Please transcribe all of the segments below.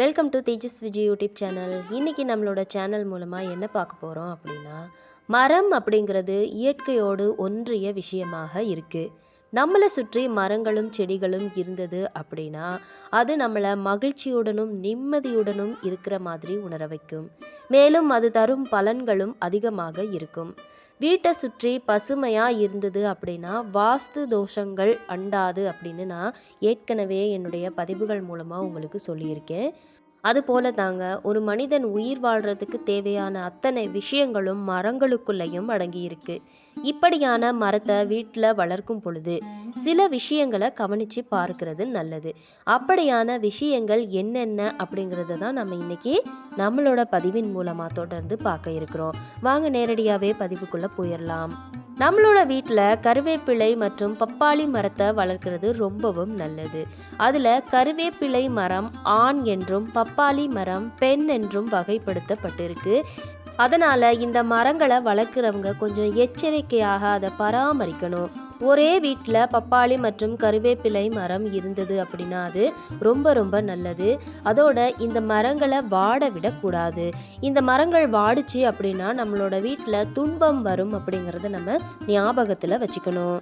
Welcome to Tejas Vijay YouTube channel இன்றைக்கி நம்மளோட channel மூலமாக என்ன பார்க்க போகிறோம் அப்படின்னா மரம் அப்படிங்கிறது இயற்கையோடு ஒன்றிய விஷயமாக இருக்குது நம்மளை சுற்றி மரங்களும் செடிகளும் இருந்தது அப்படின்னா அது நம்மளை மகிழ்ச்சியுடனும் நிம்மதியுடனும் இருக்கிற மாதிரி உணர வைக்கும். மேலும் அது தரும் பலன்களும் அதிகமாக இருக்கும். வீட்டை சுற்றி பசுமையாக இருந்தது அப்படின்னா வாஸ்து தோஷங்கள் அண்டாது அப்படின்னு நான் ஏற்கனவே என்னுடைய பதிவுகள் மூலமாக உங்களுக்கு சொல்லியிருக்கேன். அதுபோல தாங்க ஒரு மனிதன் உயிர் வாழ்கிறதுக்கு தேவையான அத்தனை விஷயங்களும் மரங்களுக்குள்ளேயும் அடங்கியிருக்கு. இப்படியான மரத்தை வீட்டில் வளர்க்கும் பொழுது சில விஷயங்களை கவனித்து பார்க்கறது நல்லது. அப்படியான விஷயங்கள் என்னென்ன அப்படிங்கிறத தான் நம்ம இன்றைக்கி நம்மளோட பதிவின் மூலமாக தொடர்ந்து பார்க்க இருக்கிறோம். வாங்க நேரடியாகவே பதிவுக்குள்ளே போயிடலாம் நம்மளோட வீட்டில் கருவேப்பிலை மற்றும் பப்பாளி மரத்தை வளர்க்குறது ரொம்பவும் நல்லது. அதில் கருவேப்பிலை மரம் ஆண் என்றும் பப்பாளி மரம் பெண் என்றும் வகைப்படுத்தப்பட்டிருக்கு. அதனால் இந்த மரங்களை வளர்க்குறவங்க கொஞ்சம் எச்சரிக்கையாக அதை பராமரிக்கணும். ஒரே வீட்டில் பப்பாளி மற்றும் கருவேப்பிலை மரம் இருந்தது அப்படின்னா அது ரொம்ப ரொம்ப நல்லது. அதோட இந்த மரங்களை வாட விடக்கூடாது. இந்த மரங்கள் வாடிச்சு அப்படின்னா நம்மளோட வீட்டில் துன்பம் வரும் அப்படிங்கிறத நம்ம ஞாபகத்தில் வச்சுக்கணும்.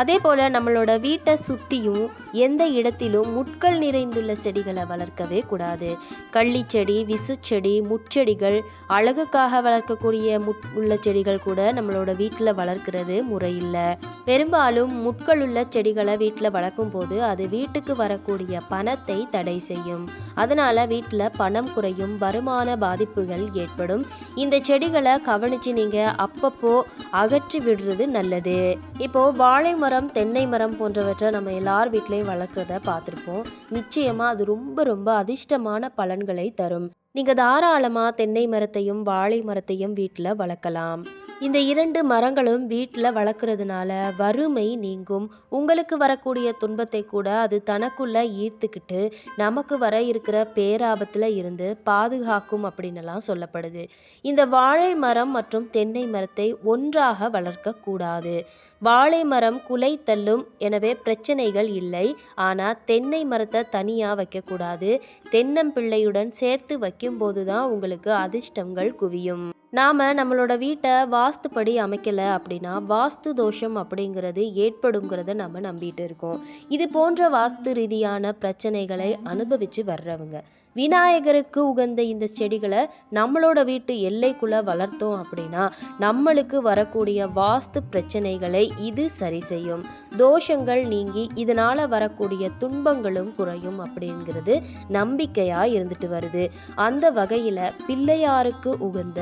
அதே போல் நம்மளோட வீட்டை சுற்றியும் எந்த இடத்திலும் முட்கள் நிறைந்துள்ள செடிகளை வளர்க்கவே கூடாது. கள்ளிச்செடி விசுச்செடி முட்செடிகள் அழகுக்காக வளர்க்கக்கூடிய முட் உள்ள செடிகள் கூட நம்மளோட வீட்டில் வளர்க்கிறது முறையில்லை. பெரும்பாலும் முட்கள் உள்ள செடிகளை வீட்டில் வளர்க்கும் போது அது வீட்டுக்கு வரக்கூடிய பணத்தை தடை செய்யும். அதனால் வீட்டில் பணம் குறையும் வருமான பாதிப்புகள் ஏற்படும். இந்த செடிகளை கவனித்து நீங்கள் அப்பப்போ அகற்றி விடுறது நல்லது. இப்போது வாழை மரம் மரம் தென்னை மரம் போன்றவற்றை நம்ம எல்லார் வீட்லேயும் வளர்க்குறத பார்த்துருப்போம். நிச்சயமாக அது ரொம்ப ரொம்ப அதிர்ஷ்டமான பலன்களை தரும். நீங்கள் தாராளமாக தென்னை மரத்தையும் வாழை மரத்தையும் வீட்டில் வளர்க்கலாம். இந்த இரண்டு மரங்களும் வீட்டில் வளர்க்குறதுனால வறுமை நீங்கும். உங்களுக்கு வரக்கூடிய துன்பத்தை கூட அது தனக்குள்ளே ஈர்த்துக்கிட்டு நமக்கு வர இருக்கிற பேராபத்தில் இருந்து பாதுகாக்கும் அப்படின்னுலாம் சொல்லப்படுது. இந்த வாழை மரம் மற்றும் தென்னை மரத்தை ஒன்றாக வளர்க்கக்கூடாது வாழை மரம் குலை தள்ளும் எனவே பிரச்சனைகள் இல்லை. ஆனால் தென்னை மரத்தை தனியாக வைக்கக்கூடாது தென்னம்பிள்ளையுடன் சேர்த்து வைக்கும்போது தான் உங்களுக்கு அதிர்ஷ்டங்கள் குவியும். நாம் நம்மளோட வீட்டை வா வாஸ்துப்படி அமைக்கலை அப்படின்னா வாஸ்து தோஷம் அப்படிங்கிறது ஏற்படுங்கிறத நம்ம நம்பிட்டு இருக்கோம். இது போன்ற வாஸ்து ரீதியான பிரச்சனைகளை அனுபவித்து வர்றவங்க. விநாயகருக்கு உகந்த இந்த செடிகளை நம்மளோட வீட்டு எல்லைக்குள்ளே வளர்த்தோம் அப்படின்னா நம்மளுக்கு வரக்கூடிய வாஸ்து பிரச்சனைகளை இது சரி செய்யும். தோஷங்கள் நீங்கி இதனால் வரக்கூடிய துன்பங்களும் குறையும் அப்படிங்கிறது நம்பிக்கையாக இருந்துட்டு வருது. அந்த வகையில் பிள்ளையாருக்கு உகந்த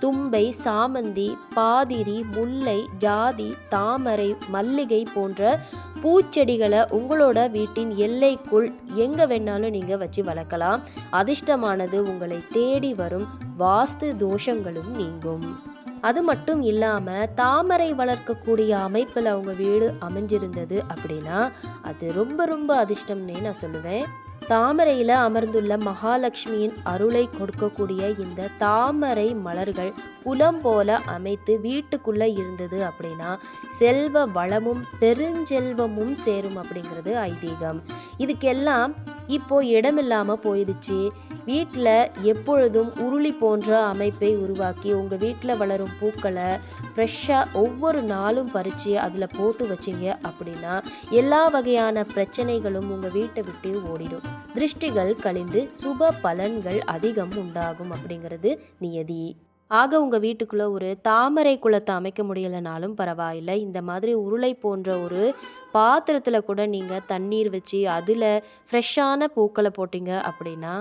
தும்பை சாமந்தி பாதிரி முல்லை ஜாதி தாமரை மல்லிகை போன்ற பூச்செடிகளை உங்களோட வீட்டின் எல்லைக்குள் எங்கே வேணாலும் நீங்கள் வச்சு வளர்க்கலாம். அதிர்ஷ்டமானது உங்களை தேடி வரும் வாஸ்து தோஷங்களும் நீங்கும். அது மட்டும் இல்லாமல் தாமரை வளர்க்கக்கூடிய அமைப்பில் அவங்க வீடு அமைஞ்சிருந்தது அப்படின்னா அது ரொம்ப ரொம்ப அதிர்ஷ்டம்னே நான் சொல்லுவேன். தாமரையில் அமர்ந்துள்ள மகாலட்சுமியின் அருளை கொடுக்கக்கூடிய இந்த தாமரை மலர்கள் புலம் போல அமைத்து வீட்டுக்குள்ளே இருந்தது அப்படின்னா செல்வ வளமும் பெருஞ்செல்வமும் சேரும் அப்படிங்கிறது ஐதீகம். இதுக்கெல்லாம் இப்போ இடமில்லாமல் போயிடுச்சு. வீட்டில் எப்பொழுதும் உருளி போன்ற அமைப்பை உருவாக்கி உங்கள் வீட்டில் வளரும் பூக்களை ஃப்ரெஷ்ஷாக ஒவ்வொரு நாளும் பறித்து அதில் போட்டு வச்சிங்க அப்படின்னா எல்லா வகையான பிரச்சனைகளும் உங்கள் வீட்டை விட்டு ஓடிடும் திருஷ்டிகள் கழிந்து சுப பலன்கள் அதிகம் உண்டாகும் அப்படிங்கிறது நியதி. ஆக உங்கள் வீட்டுக்குள்ளே ஒரு தாமரை குளத்தை அமைக்க முடியலைனாலும் பரவாயில்லை. இந்த மாதிரி உருளை போன்ற ஒரு பாத்திரத்தில் கூட நீங்கள் தண்ணீர் வச்சு அதில் ஃப்ரெஷ்ஷான பூக்களை போட்டிங்க அப்படின்னா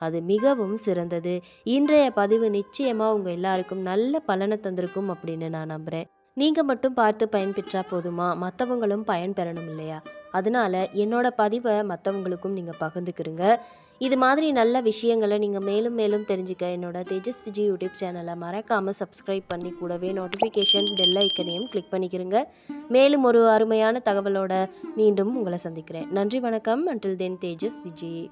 அது மிகவும் சிறந்தது. இன்றைய பதிவு நிச்சயமாக உங்கள் எல்லாருக்கும் நல்ல பலனை தந்திருக்கும் அப்படின்னு நான் நம்புகிறேன் நீங்கள் மட்டும் பார்த்து பயன்பெற்றா போதுமா? மற்றவங்களும் பயன்பெறணும் இல்லையா? அதனால என்னோட பதிவை மற்றவங்களுக்கும் நீங்கள் பகிர்ந்துக்கிறீங்க. இது மாதிரி நல்ல விஷயங்களை நீங்கள் மேலும் மேலும் தெரிஞ்சுக்க என்னோட தேஜஸ் விஜய் யூடியூப் சேனலை மறக்காமல் சப்ஸ்கிரைப் பண்ணி கூடவே நோட்டிஃபிகேஷன் பெல் ஐக்கனையும் கிளிக் பண்ணிக்கிறங்க. மேலும் ஒரு அருமையான தகவலோட மீண்டும் உங்களை சந்திக்கிறேன். நன்றி வணக்கம். அன்டில் தென் தேஜஸ் விஜய்